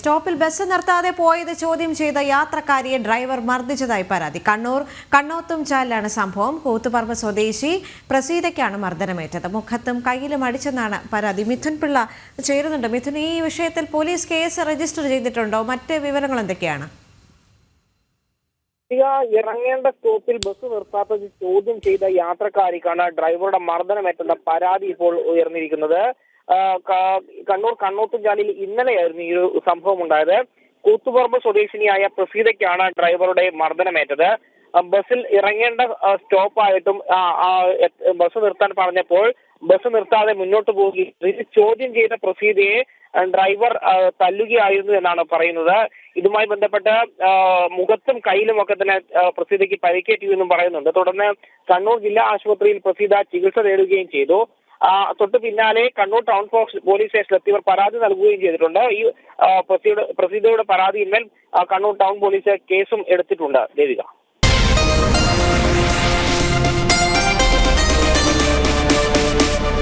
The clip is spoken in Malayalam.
സ്റ്റോപ്പിൽ ബസ് നിർത്താതെ പോയത് ചോദ്യം ചെയ്ത യാത്രക്കാരിയെ ഡ്രൈവർ മർദ്ദിച്ചതായി പരാതി. കണ്ണൂർ കണ്ണോത്തും ചാലിലാണ് സംഭവം. കൂത്തുപറമ്പ് സ്വദേശി പ്രസീതയ്ക്കാണ് മർദ്ദനമേറ്റത്. മുഖത്തും കയ്യിലും അടിച്ചെന്നാണ് പരാതി. മിഥുൻ പിള്ള ചേരുന്നുണ്ട്. മിഥുൻ ഈ വിഷയത്തിൽ പോലീസ് കേസ് രജിസ്റ്റർ ചെയ്തിട്ടുണ്ടോ? മറ്റ് വിവരങ്ങൾ എന്തൊക്കെയാണ്? ഇറങ്ങേണ്ട സ്റ്റോപ്പിൽ ബസ് നിർത്താത്തത് ചോദ്യം ചെയ്ത യാത്രക്കാരിക്കാണ് ഡ്രൈവറുടെ മർദ്ദനമേറ്റെന്ന പരാതി ഇപ്പോൾ ഉയർന്നിരിക്കുന്നത്. കണ്ണൂർ കണ്ണോത്തുംചാലിൽ ഇന്നലെയായിരുന്നു ഈ ഒരു സംഭവം ഉണ്ടായത് കൂത്തുപറമ്പ് സ്വദേശിനിയായ പ്രസീതയ്ക്കാണ് ഡ്രൈവറുടെ മർദ്ദനമേറ്റത്. ബസ്സിൽ ഇറങ്ങേണ്ട സ്റ്റോപ്പായിട്ടും ബസ് നിർത്താൻ പറഞ്ഞപ്പോൾ ബസ് നിർത്താതെ മുന്നോട്ട് പോവുകയും ചോദ്യം ചെയ്ത പ്രസീതയെ ഡ്രൈവർ തല്ലുകയായിരുന്നു എന്നാണ് പറയുന്നത്. ഇതുമായി ബന്ധപ്പെട്ട് മുഖത്തും കയ്യിലും ഒക്കെ തന്നെ പ്രസീതയ്ക്ക് പരിക്കേറ്റു എന്നും പറയുന്നുണ്ട്. തുടർന്ന് കണ്ണൂർ ജില്ലാ ആശുപത്രിയിൽ പ്രസീത ചികിത്സ തേടുകയും ചെയ്തു. തൊട്ട് പിന്നാലെ കണ്ണൂർ ടൗൺ പോലീസ് സ്റ്റേഷനിൽ എത്തിയവർ പരാതി നൽകുകയും ചെയ്തിട്ടുണ്ട്. ഈ പ്രസിഡന്റ് പ്രസീത പ്രസീതയുടെ പരാതിയിന്മേൽ കണ്ണൂർ ടൗൺ പോലീസ് കേസും എടുത്തിട്ടുണ്ട് ദേവിക.